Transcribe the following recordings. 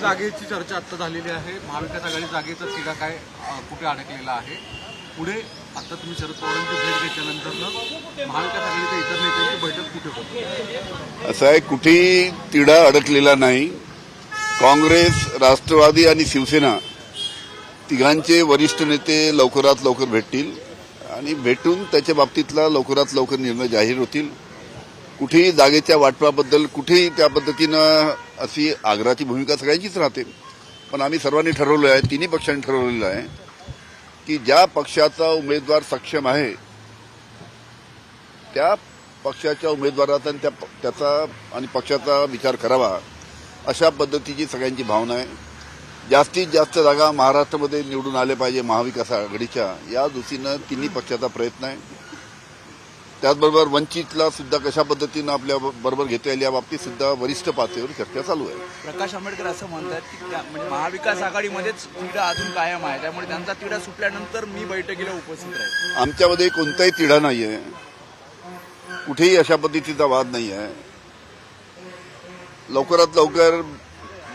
जागेची चर्चा आता झालेली आहे. महाविकास आघाडी जागेचा तिला काय कुठे अडकलेला आहे? पुढे आता तुम्ही शरद पवारांची भेट घेतल्यानंतर महाविकास आघाडीच्या इतर नेत्यांची बैठक कुठे होती? असं आहे कुठेही तिढा अडकलेला नाही. काँग्रेस राष्ट्रवादी आणि शिवसेना तिघांचे वरिष्ठ नेते लवकरात लवकर भेटतील आणि भेटून त्याच्या बाबतीतला लवकरात लवकर निर्णय जाहीर होतील. कुठेही जागेच्या वाटपाबद्दल कुठेही त्या पद्धतीनं अशी आग्रहाची भूमिका सगळ्यांचीच राहते. पण आम्ही सर्वांनी ठरवलं आहे तिन्ही पक्षांनी ठरवलेलं आहे की ज्या पक्षाचा उमेदवार सक्षम आहे त्या पक्षाच्या उमेदवाराचा आणि त्या त्याचा आणि पक्षाचा विचार करावा अशा पद्धतीची सगळ्यांची भावना आहे. जास्तीत जास्त जागा महाराष्ट्रामध्ये निवडून आले पाहिजे महाविकास आघाडीच्या या दृष्टीनं तिन्ही पक्षाचा प्रयत्न आहे. त्याचबरोबर वंचितला सुद्धा कशा पद्धतीनं आपल्या बरोबर घेता येईल या बाबतीत सुद्धा वरिष्ठ पातळीवर चर्चा चालू आहे. प्रकाश आंबेडकर असं म्हणतात की म्हणजे महाविकास आघाडीमध्येच तिढा अजून कायम आहे. त्यामुळे त्यांचा तिढा सुटल्यानंतर मी बैठकीला उपस्थित राहील. आमच्यामध्ये कोणताही तिढा नाही आहे कुठेही अशा पद्धतीचा वाद नाही आहे लवकरात लवकर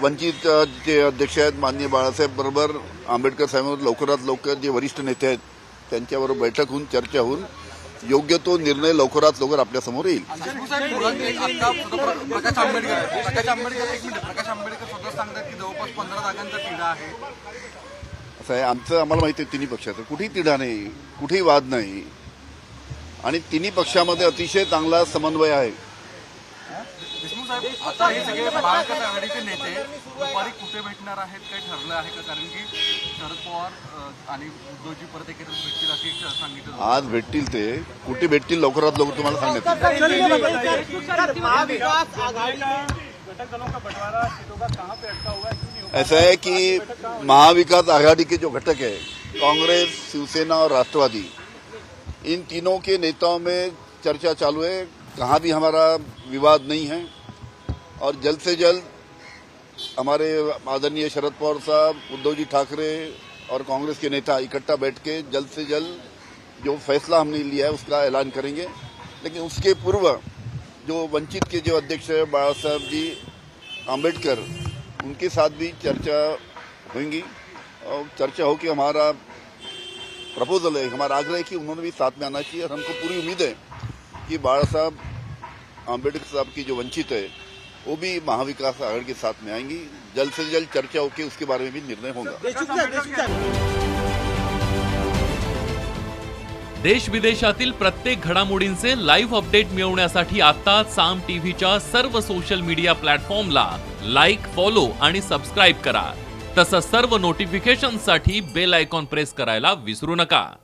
वंचित जे अध्यक्ष आहेत माननीय बाळासाहेब बरोबर आंबेडकर साहेब लवकरात लवकर जे वरिष्ठ नेते आहेत त्यांच्याबरोबर बैठक होऊन चर्चा होऊन योग्य तो निर्णय लवकरात लवकर आपल्यासमोर येईल. प्रकाश आंबेडकर आहेत. प्रकाश आंबेडकर एक मिनिट. प्रकाश आंबेडकर स्वतः सांगतात की जवळपास पंधरा जागांचा तिढा आहे. असं आहे. आमचं आम्हाला माहिती आहे तिन्ही पक्षाचं. कुठेही तिढा नाही कुठेही वाद नाही. आणि तिन्ही पक्षामध्ये अतिशय चांगला समन्वय आहे. साहेब आता हे सगळे महाविकास आघाडीचे नेते दुपारी कुठे भेटणार आहेत काही ठरलं आहे का? कारण की शरद पवार आणि उद्धवजी परत एकत्र भेटतील असे सांगितलं आज भेटतील ते. कुठे भेटतील लवकरात लवकर तुम्हाला सांगण्यात महाविकास आघाड़ी ऐसा है कि महाविकास आघाड़ी के जो घटक है कांग्रेस शिवसेना और राष्ट्रवादी इन तीनों के नेताओं में चर्चा चालू है। कहाँ भी हमारा विवाद नहीं है। और जल्द से जल्द हमारे आदरणीय शरद पवार साहब, उद्धव जी ठाकरे और कांग्रेस के नेता इकट्ठा बैठ के जल्द से जल्द जो फैसला हमने लिया है, उसका ऐलान करेंगे। लेकिन उसके पूर्व जो वंचित के जो अध्यक्ष है बाबा साहब जी आम्बेडकर उनके साथ भी चर्चा होंगी। और चर्चा हो कि हमारा प्रपोजल है, हमारा आग्रह है कि उन्होंने भी साथ में आना चाहिए। और हमको पूरी उम्मीद है कि बाबा साहब आम्बेडकर साहब की जो वंचित है वो भी महाविकास आघाड़ी के साथ में आएंगी। जल्द से जल्द चर्चा होकर उसके बारे में भी निर्णय होगा. देश विदेशातील प्रत्येक घडामोडींचे लाईव्ह अपडेट मिळवण्यासाठी आता साम टीव्हीच्या सर्व सोशल मीडिया प्लॅटफॉर्मला लाईक फॉलो आणि सबस्क्राईब करा. तसंच सर्व नोटिफिकेशनसाठी बेल आयकॉन प्रेस करायला विसरू नका.